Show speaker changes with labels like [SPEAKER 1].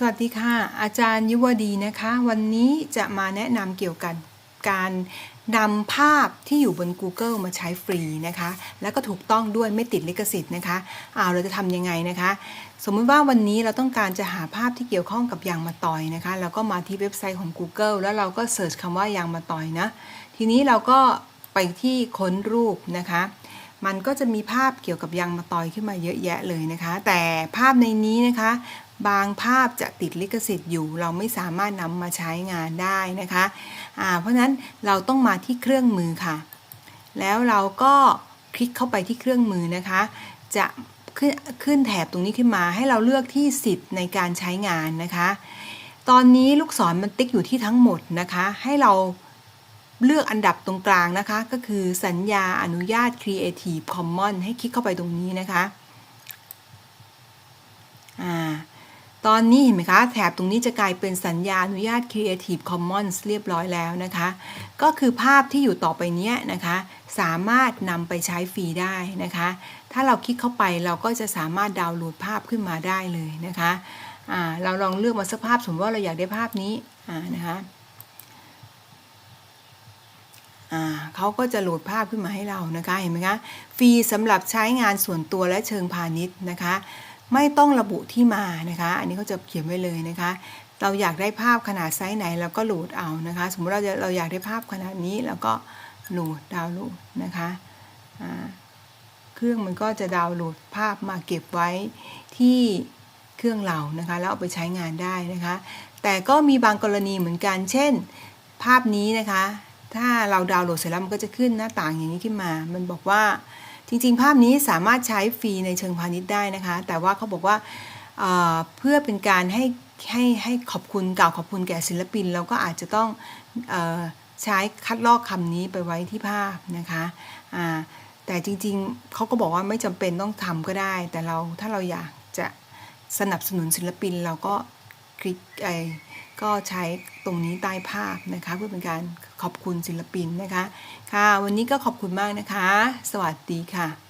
[SPEAKER 1] สวัสดีค่ะ อาจารย์ยุวดีนะคะ วันนี้จะมาแนะนำเกี่ยวกับการนำภาพที่อยู่บน Google มาใช้ฟรีนะคะ แล้วก็ถูกต้องด้วยไม่ติดลิขสิทธิ์นะคะเอาเราจะทำยังไงนะคะ สมมติว่าวันนี้เราต้องการจะหาภาพที่เกี่ยวข้องกับยางมะตอยนะคะเราก็มาที่เว็บไซต์ของ Google แล้วเราก็เสิร์ชคำว่ายางมะตอยนะ ทีนี้เราก็ไปที่ค้นรูปนะคะ มันก็จะมีภาพเกี่ยวกับยางมะตอยขึ้นมาเยอะแยะเลยนะคะ แต่ภาพในนี้นะคะ บางภาพจะติดลิขสิทธิ์อยู่ เราไม่สามารถนำมาใช้งานได้นะคะอ่าเพราะฉะนั้นเราต้องมาที่เครื่องมือค่ะ แล้วเราก็คลิกเข้าไปที่เครื่องมือนะคะ จะขึ้นขึ้นแถบตรงนี้ขึ้นมา ให้เราเลือกที่สิทธิ์ในการใช้งานนะคะ ตอนนี้ลูกศรมันติ๊กอยู่ที่ทั้งหมดนะคะ ให้เรา เลือกอันดับตรงกลางนะคะ ก็คือสัญญาอนุญาต Creative Commons ให้คลิกเข้าไปตรงนี้นะคะอ่าตอนนี้เห็นไหมคะแถบตรงนี้จะกลายเป็นสัญญาอนุญาต Creative Commons เรียบร้อยแล้วนะคะ ก็คือภาพที่อยู่ต่อไปนี้นะคะ สามารถนำไปใช้ฟรีได้นะคะ ถ้าเราคลิกเข้าไปเราก็จะสามารถดาวน์โหลดภาพขึ้นมาได้เลยนะคะเราลองเลือกมาสักภาพสมมติว่าเราอยากได้ภาพนี้นะคะ เขาก็จะโหลดภาพขึ้นมาให้เรานะคะเห็นไหมคะฟรีสำหรับใช้งานส่วนตัวและเชิงพาณิชย์นะคะ ไม่ต้องระบุที่มานะคะ อันนี้เขาจะเขียนไว้เลยนะคะ เราอยากได้ภาพขนาดไซส์ไหนเราก็โหลดเอานะคะ สมมติเราจะเราอยากได้ภาพขนาดนี้แล้วก็โหลดดาวน์โหลดนะคะเครื่องมันก็จะดาวน์โหลดภาพมาเก็บไว้ที่เครื่องเรานะคะ แล้วเอาไปใช้งานได้นะคะ แต่ก็มีบางกรณีเหมือนกัน เช่น ภาพนี้นะคะ ถ้าเราดาวน์โหลดเสร็จแล้วมันก็จะขึ้นหน้าต่างอย่างนี้ขึ้นมา มันบอกว่าจริงๆ ภาพนี้สามารถใช้ฟรีในเชิงพาณิชย์ได้นะคะ แต่ว่าเขาบอกว่าเเพื่อเป็นการให้ให้ให้ขอบคุณกล่าวขอบคุณแก่ศิลปิน เราก็อาจจะต้องออใช้คัดลอกคำนี้ไปไว้ที่ภาพนะคะแต่จริงๆเขาก็บอกว่าไม่จำเป็นต้องทำก็ได้ แต่เราถ้าเราอยากจะสนับสนุนศิลปินเราก็ คลิกไอก็ใช้ตรงนี้ใต้ภาพนะคะ เพื่อเป็นการขอบคุณศิลปินนะคะ ค่ะ วันนี้ก็ขอบคุณมากนะคะ สวัสดีค่ะ